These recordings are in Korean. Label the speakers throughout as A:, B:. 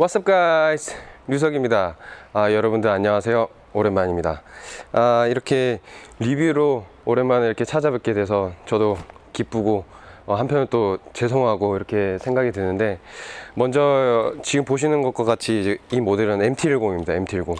A: What's up guys? 류석입니다. 아, 여러분들 안녕하세요. 오랜만입니다. 아, 이렇게 리뷰로 오랜만에 이렇게 찾아뵙게 돼서 저도 기쁘고 어, 한편은 또 죄송하고 이렇게 생각이 드는데 먼저 지금 보시는 것과 같이 이 모델은 MT10입니다 MT10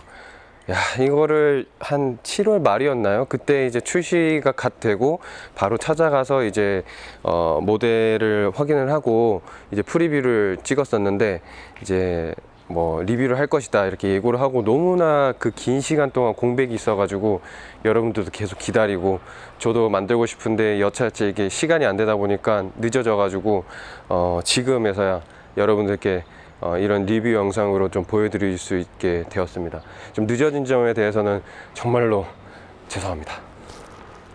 A: 야, 이거를 한 7월 말이었나요? 그때 이제 출시가 갓 되고 바로 찾아가서 이제 어, 모델을 확인을 하고 이제 프리뷰를 찍었었는데 이제 뭐 리뷰를 할 것이다 이렇게 예고를 하고 너무나 그 긴 시간 동안 공백이 있어가지고 여러분들도 계속 기다리고 저도 만들고 싶은데 여차저차 이게 시간이 안 되다 보니까 늦어져가지고 어, 지금에서야 여러분들께 어, 이런 리뷰 영상으로 좀 보여드릴 수 있게 되었습니다. 좀 늦어진 점에 대해서는 정말로 죄송합니다.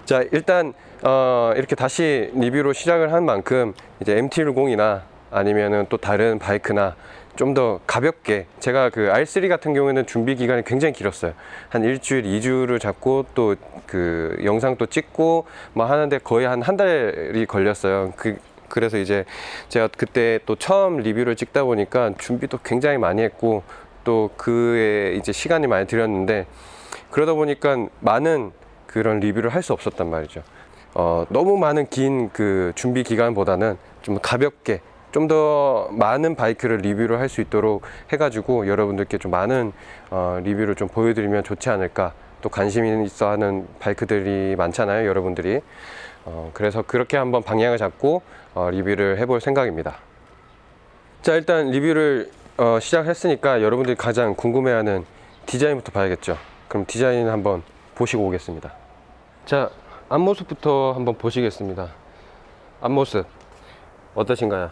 A: 자 일단 어, 이렇게 다시 리뷰로 시작을 한 만큼 이제 MT10이나 아니면은 또 다른 바이크나 좀 더 가볍게 제가 그 R3 같은 경우에는 준비 기간이 굉장히 길었어요 한 일주일, 이주를 잡고 또 그 영상 또 찍고 뭐 하는데 거의 한 한 달이 걸렸어요 그 그래서 이제 제가 그때 또 처음 리뷰를 찍다 보니까 준비도 굉장히 많이 했고 또 그에 이제 시간이 많이 들였는데 그러다 보니까 많은 그런 리뷰를 할 수 없었단 말이죠. 어, 너무 많은 긴 그 준비 기간보다는 좀 가볍게 좀 더 많은 바이크를 리뷰를 할 수 있도록 해가지고 여러분들께 좀 많은 어, 리뷰를 좀 보여드리면 좋지 않을까. 또 관심 있어 하는 바이크들이 많잖아요, 여러분들이. 어, 그래서 그렇게 한번 방향을 잡고 어, 리뷰를 해볼 생각입니다. 자, 일단 리뷰를 어, 시작했으니까 여러분들이 가장 궁금해하는 디자인부터 봐야겠죠. 그럼 디자인 한번 보시고 오겠습니다. 자, 앞모습부터 한번 보시겠습니다. 앞모습 어떠신가요?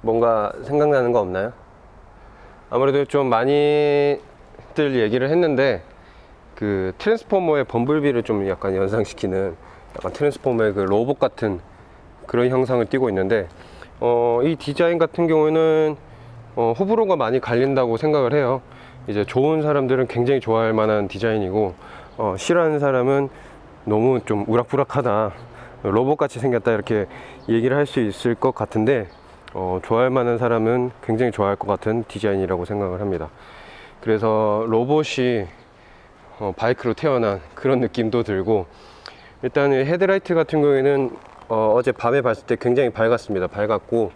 A: 뭔가 생각나는 거 없나요? 아무래도 좀 많이들 얘기를 했는데 그 트랜스포머의 범블비를 좀 약간 연상시키는 약간 트랜스포머의 그 로봇 같은 그런 형상을 띠고 있는데 어, 이 디자인 같은 경우에는 어, 호불호가 많이 갈린다고 생각을 해요. 이제 좋은 사람들은 굉장히 좋아할 만한 디자인이고 어, 싫어하는 사람은 너무 좀 우락부락하다 로봇 같이 생겼다 이렇게 얘기를 할 수 있을 것 같은데 어, 좋아할 만한 사람은 굉장히 좋아할 것 같은 디자인이라고 생각을 합니다. 그래서 로봇이 어, 바이크로 태어난 그런 느낌도 들고 일단 이 헤드라이트 같은 경우에는 어, 제 밤에 봤을 때 굉장히 밝았습니다. 밝았고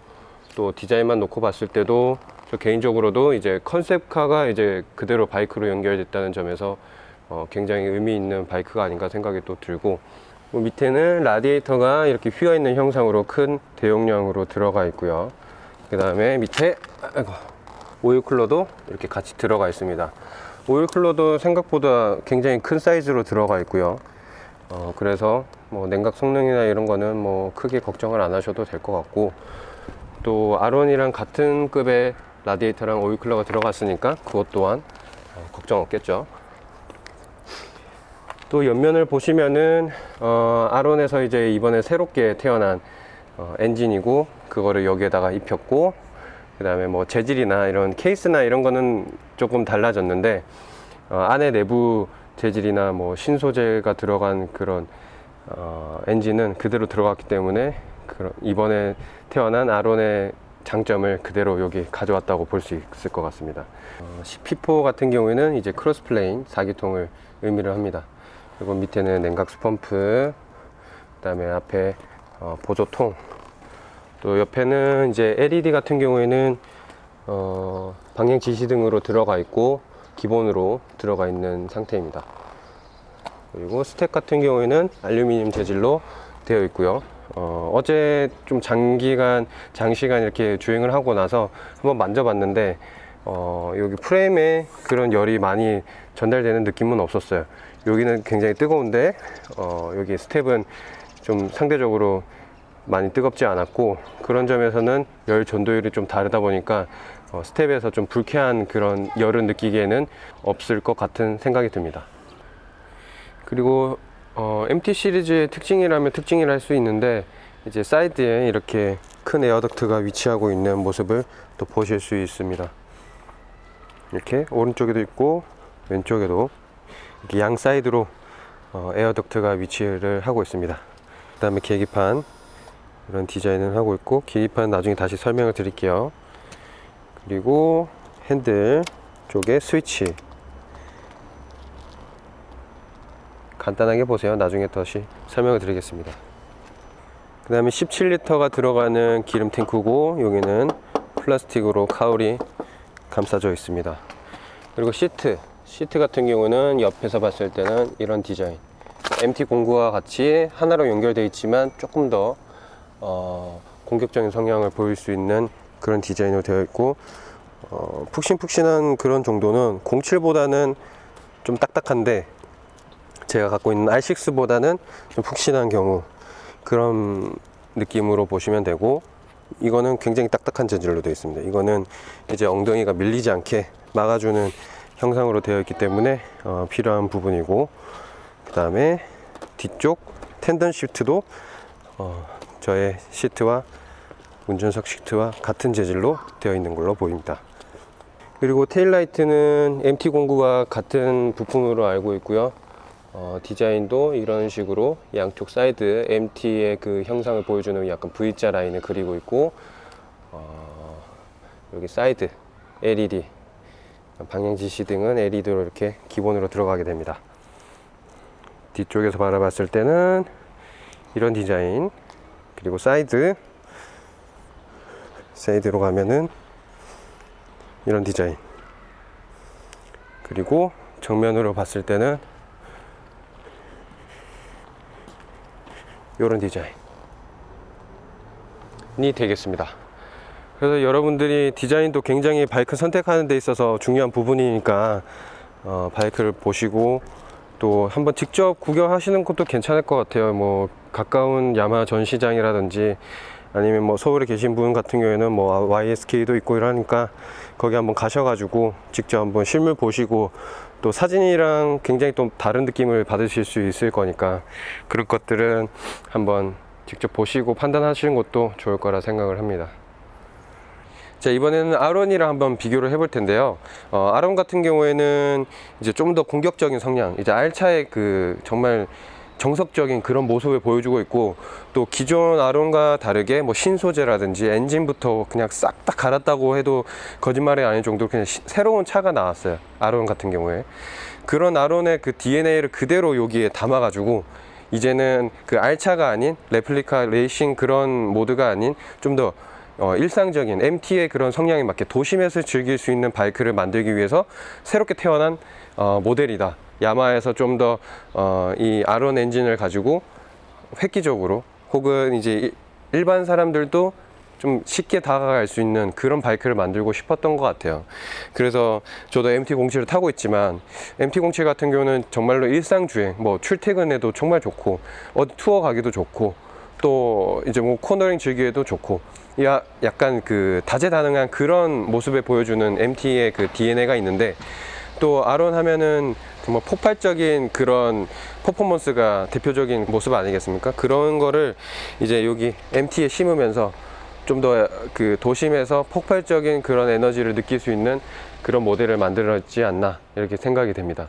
A: 또 디자인만 놓고 봤을 때도 저 개인적으로도 이제 컨셉카가 이제 그대로 바이크로 연결됐다는 점에서 어, 굉장히 의미 있는 바이크가 아닌가 생각이 또 들고 뭐 밑에는 라디에이터가 이렇게 휘어 있는 형상으로 큰 대용량으로 들어가 있고요. 그 다음에 밑에 아이고, 오일 쿨러도 이렇게 같이 들어가 있습니다. 오일 쿨러도 생각보다 굉장히 큰 사이즈로 들어가 있고요. 어, 그래서 뭐 냉각 성능이나 이런 거는 뭐 크게 걱정을 안 하셔도 될 것 같고 또 R1이랑 같은 급의 라디에이터랑 오일 쿨러가 들어갔으니까 그것 또한 어, 걱정 없겠죠. 또 옆면을 보시면은 어, R1에서 이제 이번에 새롭게 태어난 어, 엔진이고 그거를 여기에다가 입혔고 그 다음에 뭐 재질이나 이런 케이스나 이런 거는 조금 달라졌는데 어, 안에 내부 재질이나 뭐 신소재가 들어간 그런 어, 엔진은 그대로 들어갔기 때문에 이번에 태어난 R1의 장점을 그대로 여기 가져왔다고 볼 수 있을 것 같습니다. 어, CP4 같은 경우에는 이제 크로스플레인 4기통을 의미를 합니다. 그리고 밑에는 냉각 스펌프, 그 다음에 앞에 어, 보조통, 또 옆에는 이제 LED 같은 경우에는 어, 방향 지시등으로 들어가 있고 기본으로 들어가 있는 상태입니다. 그리고 스택 같은 경우에는 알루미늄 재질로 되어 있고요. 어, 어제 좀 장기간, 장시간 이렇게 주행을 하고 나서 한번 만져봤는데, 어, 여기 프레임에 그런 열이 많이 전달되는 느낌은 없었어요. 여기는 굉장히 뜨거운데, 어, 여기 스텝은 좀 상대적으로 많이 뜨겁지 않았고, 그런 점에서는 열 전도율이 좀 다르다 보니까, 어, 스텝에서 좀 불쾌한 그런 열을 느끼기에는 없을 것 같은 생각이 듭니다. 그리고 어, MT 시리즈의 특징이라면 특징이라 할 수 있는데 이제 사이드에 이렇게 큰 에어덕트가 위치하고 있는 모습을 또 보실 수 있습니다. 이렇게 오른쪽에도 있고 왼쪽에도 양 사이드로 어, 에어덕트가 위치를 하고 있습니다. 그 다음에 계기판 이런 디자인을 하고 있고 계기판 나중에 다시 설명을 드릴게요. 그리고 핸들 쪽에 스위치 간단하게 보세요. 나중에 다시 설명을 드리겠습니다. 그 다음에 17리터가 들어가는 기름 탱크고 여기는 플라스틱으로 카울이 감싸져 있습니다. 그리고 시트 시트 같은 경우는 옆에서 봤을 때는 이런 디자인 MT 공구와 같이 하나로 연결되어 있지만 조금 더 어, 공격적인 성향을 보일 수 있는 그런 디자인으로 되어 있고 어, 푹신푹신한 그런 정도는 07보다는 좀 딱딱한데 제가 갖고 있는 R6보다는 좀 푹신한 경우 그런 느낌으로 보시면 되고 이거는 굉장히 딱딱한 재질로 되어 있습니다. 이거는 이제 엉덩이가 밀리지 않게 막아주는 형상으로 되어 있기 때문에 어, 필요한 부분이고 그 다음에 뒤쪽 텐던 시트도 어, 저의 시트와 운전석 시트와 같은 재질로 되어 있는 걸로 보입니다. 그리고 테일라이트는 MT09와 같은 부품으로 알고 있고요. 어, 디자인도 이런 식으로 양쪽 사이드 MT의 그 형상을 보여주는 약간 V자 라인을 그리고 있고 어, 여기 사이드 LED 방향 지시 등은 LED로 이렇게 기본으로 들어가게 됩니다. 뒤쪽에서 바라봤을 때는 이런 디자인 그리고 사이드 사이드로 가면은 이런 디자인 그리고 정면으로 봤을 때는 이런 디자인이 되겠습니다. 그래서 여러분들이 디자인도 굉장히 바이크 선택하는 데 있어서 중요한 부분이니까 어, 바이크를 보시고 또 한번 직접 구경하시는 것도 괜찮을 것 같아요. 뭐 가까운 야마 전시장이라든지 아니면 뭐 서울에 계신 분 같은 경우에는 뭐 YSK도 있고 이러니까 거기 한번 가셔가지고 직접 한번 실물 보시고 또 사진이랑 굉장히 또 다른 느낌을 받으실 수 있을 거니까 그런 것들은 한번 직접 보시고 판단하시는 것도 좋을 거라 생각을 합니다. 자 이번에는 아론이랑 한번 비교를 해볼 텐데요. 어, 아론 같은 경우에는 이제 좀 더 공격적인 성향, 이제 알차의 그 정말 정석적인 그런 모습을 보여주고 있고 또 기존 아론과 다르게 뭐 신소재라든지 엔진부터 그냥 싹 다 갈았다고 해도 거짓말이 아닐 정도로 그냥 시- 새로운 차가 나왔어요. 아론 같은 경우에 그런 아론의 그 DNA를 그대로 여기에 담아가지고 이제는 그 알차가 아닌 레플리카 레이싱 그런 모드가 아닌 좀더 어, 일상적인 MT의 그런 성향에 맞게 도심에서 즐길 수 있는 바이크를 만들기 위해서 새롭게 태어난 어, 모델이다. 야마에서 좀더 어, 이 아론 엔진을 가지고 획기적으로 혹은 이제 일- 일반 사람들도 좀 쉽게 다가갈 수 있는 그런 바이크를 만들고 싶었던 것 같아요. 그래서 저도 MT07을 타고 있지만 MT07 같은 경우는 정말로 일상 주행, 뭐 출퇴근에도 정말 좋고 어디 투어 가기도 좋고 또 이제 뭐 코너링 즐기기에도 좋고 야, 약간 그 다재다능한 그런 모습을 보여주는 MT의 그 DNA가 있는데 또 아론 하면은 정말 폭발적인 그런 퍼포먼스가 대표적인 모습 아니겠습니까? 그런 거를 이제 여기 MT에 심으면서 좀 더 그 도심에서 폭발적인 그런 에너지를 느낄 수 있는 그런 모델을 만들었지 않나 이렇게 생각이 됩니다.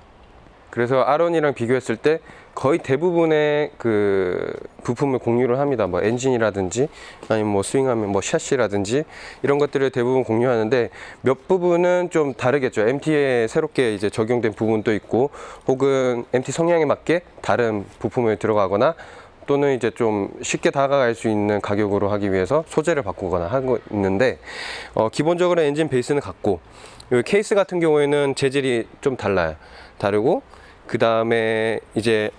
A: 그래서 아론이랑 비교했을 때 거의 대부분의 그 부품을 공유를 합니다. 뭐 엔진이라든지 아니면 뭐 스윙하면 뭐 샤시라든지 이런 것들을 대부분 공유하는데 몇 부분은 좀 다르겠죠. MT에 새롭게 이제 적용된 부분도 있고 혹은 MT 성향에 맞게 다른 부품을 들어가거나 또는 이제 좀 쉽게 다가갈 수 있는 가격으로 하기 위해서 소재를 바꾸거나 하고 있는데 어, 기본적으로 엔진 베이스는 같고 이 케이스 같은 경우에는 재질이 좀 달라요. 다르고 그 다음에 이제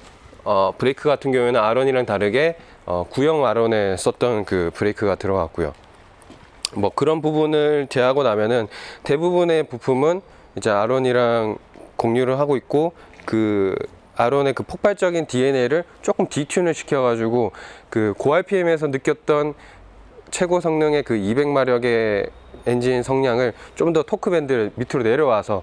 A: 어, 브레이크 같은 경우에는 아론이랑 다르게 어, 구형 아론에 썼던 그 브레이크가 들어갔고요. 뭐 그런 부분을 제하고 나면은 대부분의 부품은 이제 아론이랑 공유를 하고 있고 그 아론의 그 폭발적인 DNA를 조금 디튠을 시켜가지고 그 고RPM에서 느꼈던 최고 성능의 그 200마력의 엔진 성량을 좀 더 토크 밴드를 밑으로 내려와서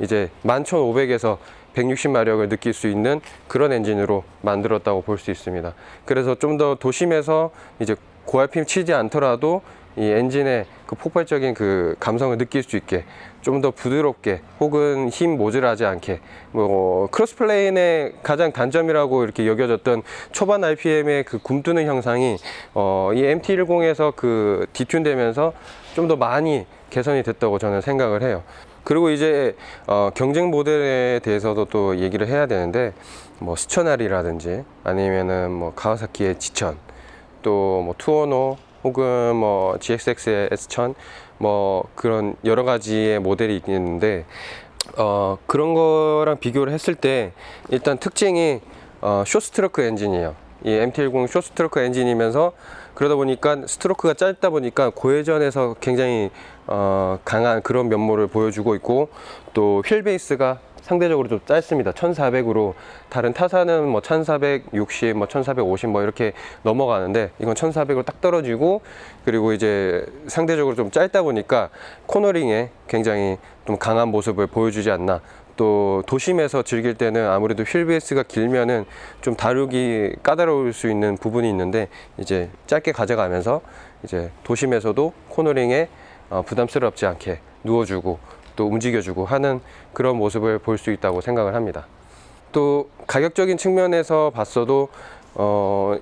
A: 이제 11,500에서 160마력을 느낄 수 있는 그런 엔진으로 만들었다고 볼 수 있습니다. 그래서 좀 더 도심에서 이제 고RPM 치지 않더라도 이 엔진의 그 폭발적인 그 감성을 느낄 수 있게 좀 더 부드럽게 혹은 힘 모자라지 않게 뭐 크로스플레인의 가장 단점이라고 이렇게 여겨졌던 초반 RPM의 그 굼뜨는 형상이 어, 이 MT10에서 그 디튠되면서 좀 더 많이 개선이 됐다고 저는 생각을 해요. 그리고 이제 어, 경쟁 모델에 대해서도 또 얘기를 해야 되는데 뭐 스천알이라든지 아니면은 뭐 가와사키의 지천 또 뭐 투어노 혹은 뭐 GXX의 S1000 뭐 그런 여러 가지의 모델이 있는데 어 그런 거랑 비교를 했을 때 일단 특징이 어 쇼스트로크 엔진이에요. 이 MT10 쇼스트로크 엔진이면서 그러다 보니까 스트로크가 짧다 보니까 고회전에서 굉장히 어 강한 그런 면모를 보여주고 있고 또 휠 베이스가 상대적으로 좀 짧습니다. 1400으로 다른 타사는 뭐 1460, 뭐 1450 뭐 이렇게 넘어가는데 이건 1400으로 딱 떨어지고 그리고 이제 상대적으로 좀 짧다 보니까 코너링에 굉장히 좀 강한 모습을 보여주지 않나. 또 도심에서 즐길 때는 아무래도 휠 베이스가 길면은 좀 다루기 까다로울 수 있는 부분이 있는데 이제 짧게 가져가면서 이제 도심에서도 코너링에 어, 부담스럽지 않게 누워주고 또 움직여주고 하는 그런 모습을 볼 수 있다고 생각을 합니다. 또 가격적인 측면에서 봤어도 어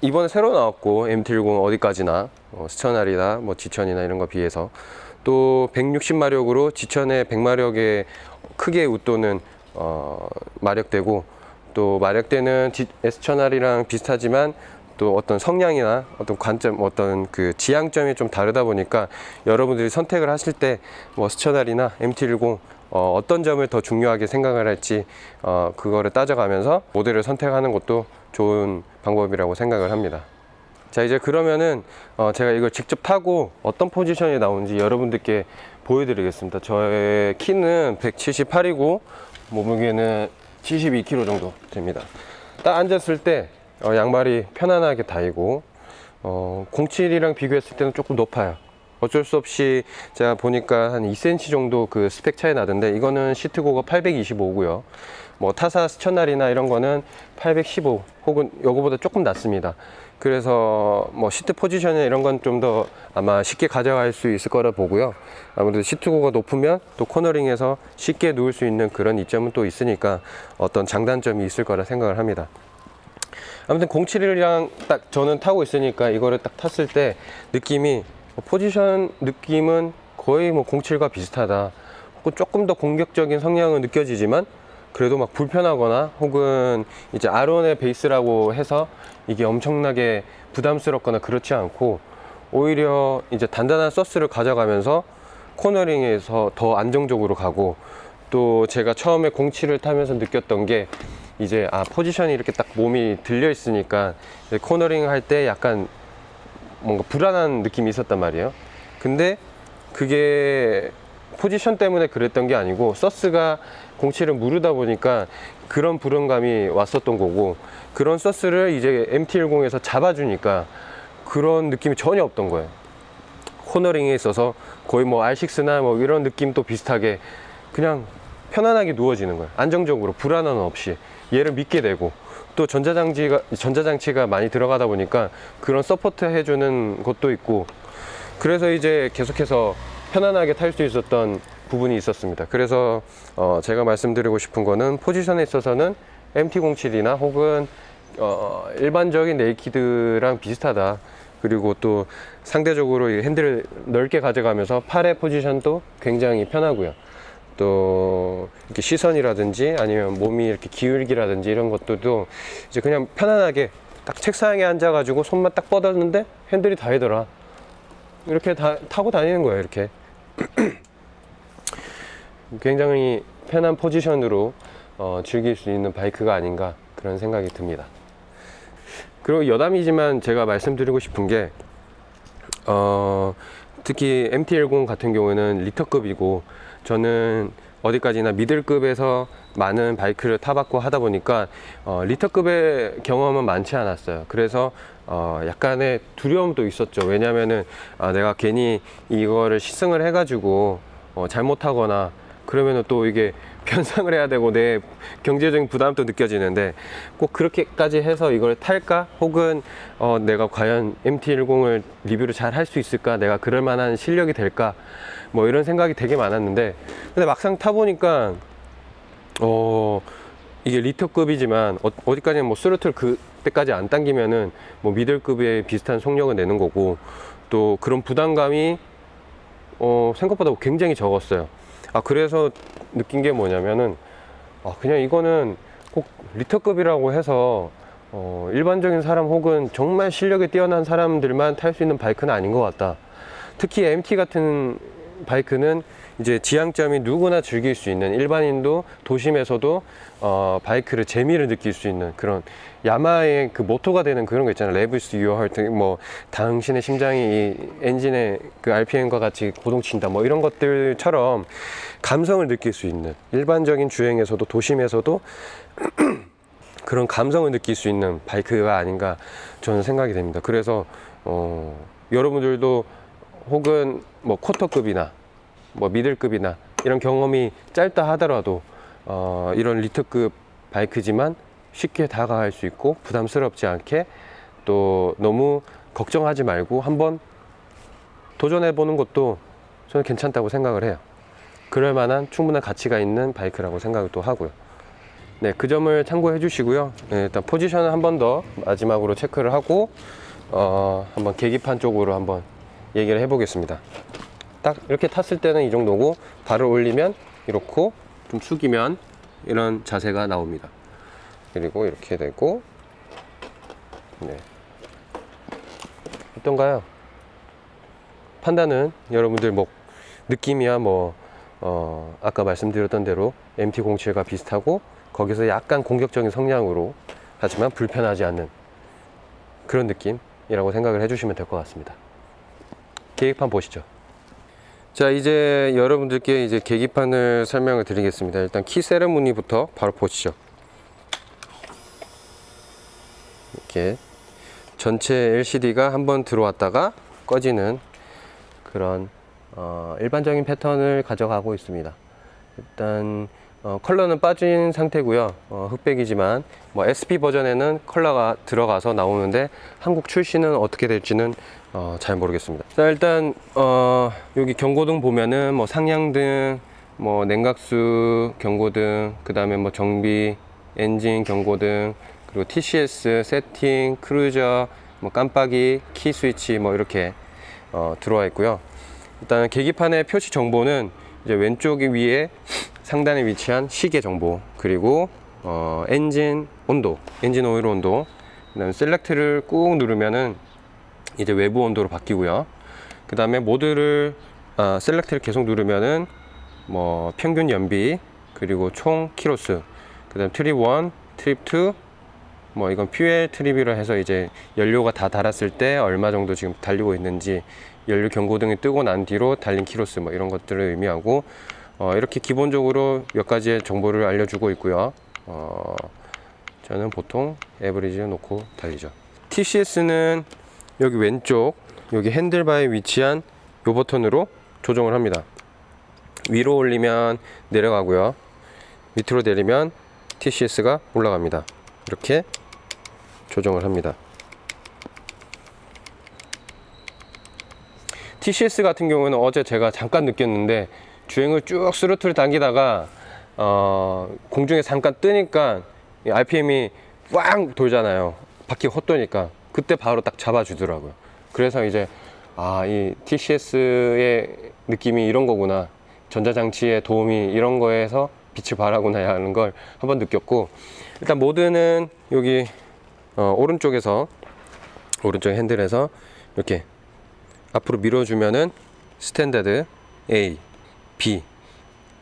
A: 이번에 새로 나왔고 MT10 어디까지나 어, 스천알이나 뭐 지천이나 이런 거 비해서 또 160마력으로 지천의 100마력에 크게 웃도는 어 마력대고 또 마력대는 S천알이랑 비슷하지만 또 어떤 성향이나 어떤 관점, 어떤 그 지향점이 좀 다르다 보니까 여러분들이 선택을 하실 때 뭐 스천알이나 MT10 어, 어떤 점을 더 중요하게 생각을 할지 어, 그거를 따져가면서 모델을 선택하는 것도 좋은 방법이라고 생각을 합니다. 자 이제 그러면은 어, 제가 이걸 직접 타고 어떤 포지션이 나오는지 여러분들께 보여드리겠습니다. 저의 키는 178이고 몸무게는 72kg 정도 됩니다. 딱 앉았을 때 어, 양말이 편안하게 닿이고 어, 07이랑 비교했을 때는 조금 높아요. 어쩔 수 없이 제가 보니까 한 2cm 정도 그 스펙 차이 나던데 이거는 시트고가 825고요. 뭐 타사 스천날이나 이런 거는 815 혹은 요거보다 조금 낮습니다. 그래서 뭐 시트 포지션이나 이런 건 좀 더 아마 쉽게 가져갈 수 있을 거라 보고요. 아무래도 시트고가 높으면 또 코너링에서 쉽게 누울 수 있는 그런 이점은 또 있으니까 어떤 장단점이 있을 거라 생각을 합니다. 아무튼 07이랑 딱 저는 타고 있으니까 이거를 딱 탔을 때 느낌이 뭐 포지션 느낌은 거의 뭐 07과 비슷하다. 조금 더 공격적인 성향은 느껴지지만 그래도 막 불편하거나 혹은 이제 아론의 베이스라고 해서 이게 엄청나게 부담스럽거나 그렇지 않고 오히려 이제 단단한 서스를 가져가면서 코너링에서 더 안정적으로 가고 또 제가 처음에 07을 타면서 느꼈던 게 이제 아 포지션이 이렇게 딱 몸이 들려 있으니까 코너링 할 때 약간 뭔가 불안한 느낌이 있었단 말이에요. 근데 그게 포지션 때문에 그랬던 게 아니고 서스가 07을 무르다 보니까 그런 불안감이 왔었던 거고 그런 서스를 이제 MT10에서 잡아주니까 그런 느낌이 전혀 없던 거예요. 코너링에 있어서 거의 뭐 R6나 뭐 이런 느낌도 비슷하게 그냥 편안하게 누워지는 거예요. 안정적으로 불안함 없이 얘를 믿게 되고 또 전자장치가 전자장치가 많이 들어가다 보니까 그런 서포트 해주는 것도 있고 그래서 이제 계속해서 편안하게 탈 수 있었던 부분이 있었습니다. 그래서 어 제가 말씀드리고 싶은 거는 포지션에 있어서는 MT07이나 혹은 어 일반적인 네이키드랑 비슷하다. 그리고 또 상대적으로 이 핸들을 넓게 가져가면서 팔의 포지션도 굉장히 편하고요. 또 이렇게 시선이라든지 아니면 몸이 이렇게 기울기라든지 이런 것들도 이제 그냥 편안하게 딱 책상에 앉아가지고 손만 딱 뻗었는데 핸들이 닿이더라. 이렇게 다, 타고 다니는 거예요, 이렇게. 굉장히 편한 포지션으로 어, 즐길 수 있는 바이크가 아닌가 그런 생각이 듭니다. 그리고 여담이지만 제가 말씀드리고 싶은 게 어, 특히 MT10 같은 경우에는 리터급이고 저는 어디까지나 미들급에서 많은 바이크를 타봤고 하다 보니까 어, 리터급의 경험은 많지 않았어요. 그래서 어, 약간의 두려움도 있었죠. 왜냐면은 아, 내가 괜히 이거를 시승을 해가지고 어, 잘못하거나 그러면은 또 이게 변상을 해야 되고 내 경제적인 부담도 느껴지는데 꼭 그렇게까지 해서 이걸 탈까? 혹은 어, 내가 과연 MT10을 리뷰를 잘 할 수 있을까? 내가 그럴 만한 실력이 될까? 뭐 이런 생각이 되게 많았는데 근데 막상 타보니까 어 이게 리터급이지만 어, 어디까지는 뭐 스로틀 그때까지 안 당기면은 뭐 미들급의 비슷한 속력을 내는 거고 또 그런 부담감이 어 생각보다 굉장히 적었어요. 아 그래서 느낀 게 뭐냐면은 아 그냥 이거는 꼭 리터급이라고 해서 어 일반적인 사람 혹은 정말 실력이 뛰어난 사람들만 탈 수 있는 바이크는 아닌 것 같다. 특히 MT 같은 바이크는 이제 지향점이 누구나 즐길 수 있는 일반인도 도심에서도 어, 바이크를 재미를 느낄 수 있는 그런 야마의 그 모토가 되는 그런 거 있잖아요. 레브스 유어 할 뭐 당신의 심장이 이 엔진의 그 RPM과 같이 고동친다 뭐 이런 것들처럼 감성을 느낄 수 있는 일반적인 주행에서도 도심에서도 그런 감성을 느낄 수 있는 바이크가 아닌가 저는 생각이 됩니다. 그래서 어, 여러분들도 혹은 뭐 쿼터급이나 뭐 미들급이나 이런 경험이 짧다 하더라도 어, 이런 리터급 바이크지만 쉽게 다가갈 수 있고 부담스럽지 않게 또 너무 걱정하지 말고 한번 도전해 보는 것도 저는 괜찮다고 생각을 해요. 그럴 만한 충분한 가치가 있는 바이크라고 생각을 또 하고요. 네, 그 점을 참고해 주시고요. 네, 일단 포지션을 한 번 더 마지막으로 체크를 하고 어, 한번 계기판 쪽으로 한번 얘기를 해보겠습니다. 딱 이렇게 탔을 때는 이 정도고 발을 올리면 이렇고 좀 숙이면 이런 자세가 나옵니다. 그리고 이렇게 되고 네. 어떤가요? 판단은 여러분들 뭐 느낌이야 뭐 어, 아까 말씀드렸던 대로 MT07과 비슷하고 거기서 약간 공격적인 성향으로 하지만 불편하지 않는 그런 느낌이라고 생각을 해주시면 될 것 같습니다. 계기판 보시죠. 자 이제 여러분들께 이제 계기판을 설명을 드리겠습니다. 일단 키 세레모니부터 바로 보시죠. 이렇게 전체 LCD가 한번 들어왔다가 꺼지는 그런 어, 일반적인 패턴을 가져가고 있습니다. 일단 어, 컬러는 빠진 상태고요. 어, 흑백이지만 뭐 SP 버전에는 컬러가 들어가서 나오는데 한국 출시는 어떻게 될지는 어, 잘 모르겠습니다. 자 일단 어, 여기 경고등 보면은 뭐 상향등, 뭐 냉각수 경고등, 그 다음에 뭐 정비, 엔진 경고등, 그리고 TCS, 세팅, 크루저, 뭐 깜빡이, 키 스위치 뭐 이렇게 어, 들어와 있고요. 일단 계기판의 표시 정보는 이제 왼쪽 위에 상단에 위치한 시계 정보 그리고 어, 엔진 온도, 엔진 오일 온도, 그다음 셀렉트를 꾹 누르면은 이제 외부 온도로 바뀌고요. 그 다음에 모드를 아, 셀렉트를 계속 누르면은 뭐 평균 연비 그리고 총 키로수, 그 다음 트립 1, 트립 2, 뭐 이건 퓨엘 트립이라 해서 이제 연료가 다 달았을 때 얼마 정도 지금 달리고 있는지 연료 경고등이 뜨고 난 뒤로 달린 키로수 뭐 이런 것들을 의미하고 어, 이렇게 기본적으로 몇 가지의 정보를 알려주고 있고요. 어, 저는 보통 에버리지를 놓고 달리죠. TCS는 여기 왼쪽 여기 핸들바에 위치한 요 버튼으로 조정을 합니다. 위로 올리면 내려가고요. 밑으로 내리면 TCS가 올라갑니다. 이렇게 조정을 합니다. TCS 같은 경우는 어제 제가 잠깐 느꼈는데 주행을 쭉 스로틀 당기다가 어, 공중에 잠깐 뜨니까 이 RPM이 빵 돌잖아요. 바퀴 헛도니까 그때 바로 딱 잡아주더라고요. 그래서 이제 아 이 TCS의 느낌이 이런 거구나. 전자장치의 도움이 이런 거에서 빛을 발하구나 하는 걸 한번 느꼈고 일단 모드는 여기 어, 오른쪽에서 오른쪽 핸들에서 이렇게 앞으로 밀어주면은 스탠다드 A, B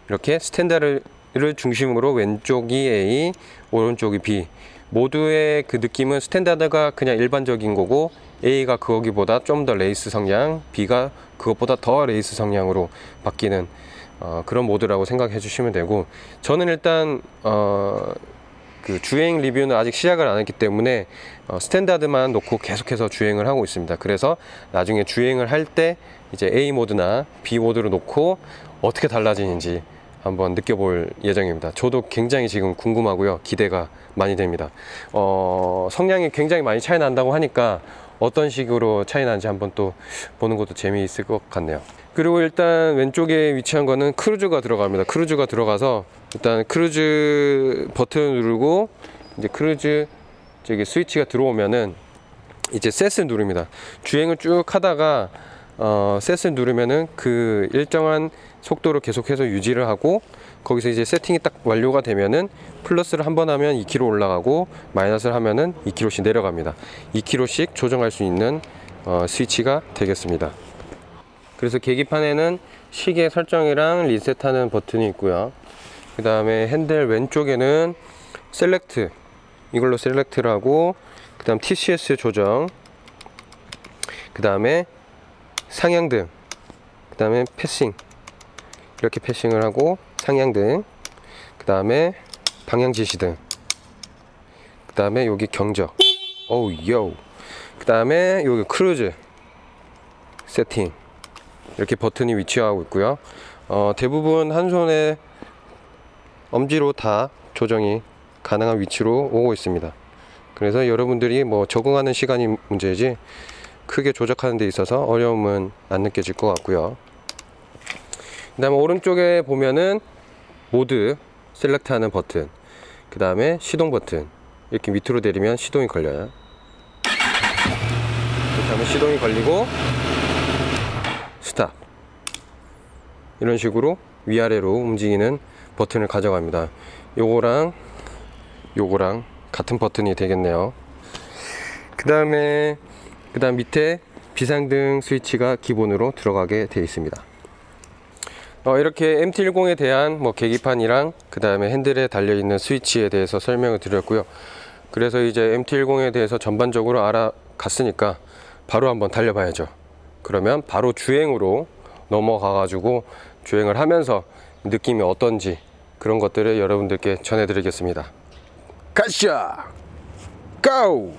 A: 이렇게 스탠다드를 중심으로 왼쪽이 A, 오른쪽이 B 모두의 그 느낌은 스탠다드가 그냥 일반적인 거고 A가 거기보다 좀 더 레이스 성향, B가 그것보다 더 레이스 성향으로 바뀌는 어, 그런 모드라고 생각해 주시면 되고 저는 일단 어, 그 주행 리뷰는 아직 시작을 안 했기 때문에 어, 스탠다드만 놓고 계속해서 주행을 하고 있습니다. 그래서 나중에 주행을 할 때 이제 A 모드나 B 모드로 놓고 어떻게 달라지는지 한번 느껴볼 예정입니다. 저도 굉장히 지금 궁금하고요. 기대가 많이 됩니다. 어, 성량이 굉장히 많이 차이 난다고 하니까 어떤 식으로 차이 나는지 한번 또 보는 것도 재미있을 것 같네요. 그리고 일단 왼쪽에 위치한 거는 크루즈가 들어갑니다. 크루즈가 들어가서 일단 크루즈 버튼을 누르고 이제 크루즈 저기 스위치가 들어오면은 이제 셋을 누릅니다. 주행을 쭉 하다가 어, 셋을 누르면은 그 일정한 속도로 계속해서 유지를 하고 거기서 이제 세팅이 딱 완료가 되면은 플러스를 한 번 하면 2km 올라가고 마이너스를 하면은 2km씩 내려갑니다. 2km씩 조정할 수 있는 어, 스위치가 되겠습니다. 그래서 계기판에는 시계 설정이랑 리셋하는 버튼이 있고요. 그 다음에 핸들 왼쪽에는 셀렉트 이걸로 셀렉트를 하고 그 다음 TCS 조정 그 다음에 상향등 그 다음에 패싱 이렇게 패싱을 하고 상향등 그 다음에 방향 지시등 그 다음에 여기 경적. 오우 요그 다음에 여기 크루즈 세팅. 이렇게 버튼이 위치하고 있고요. 어, 대부분 한 손에 엄지로 다 조정이 가능한 위치로 오고 있습니다. 그래서 여러분들이 뭐 적응하는 시간이 문제지 크게 조작하는 데 있어서 어려움은 안 느껴질 것 같고요 그 다음에 오른쪽에 보면은 모드 셀렉트 하는 버튼 그 다음에 시동 버튼. 이렇게 밑으로 내리면 시동이 걸려요. 그 다음에 시동이 걸리고 스탑. 이런 식으로 위아래로 움직이는 버튼을 가져갑니다. 요거랑 요거랑 같은 버튼이 되겠네요. 그 다음에 그 다음 밑에 비상등 스위치가 기본으로 들어가게 되어 있습니다 어, 이렇게 MT10에 대한 뭐 계기판이랑 그 다음에 핸들에 달려있는 스위치에 대해서 설명을 드렸고요. 그래서 이제 MT10에 대해서 전반적으로 알아갔으니까 바로 한번 달려봐야죠. 그러면 바로 주행으로 넘어가 가지고 주행을 하면서 느낌이 어떤지 그런 것들을 여러분들께 전해드리겠습니다. 가시죠. 고!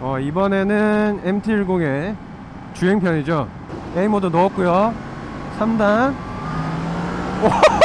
A: 어, 이번에는 MT10의 주행편이죠. A 모드 넣었고요. 3단 Whoa!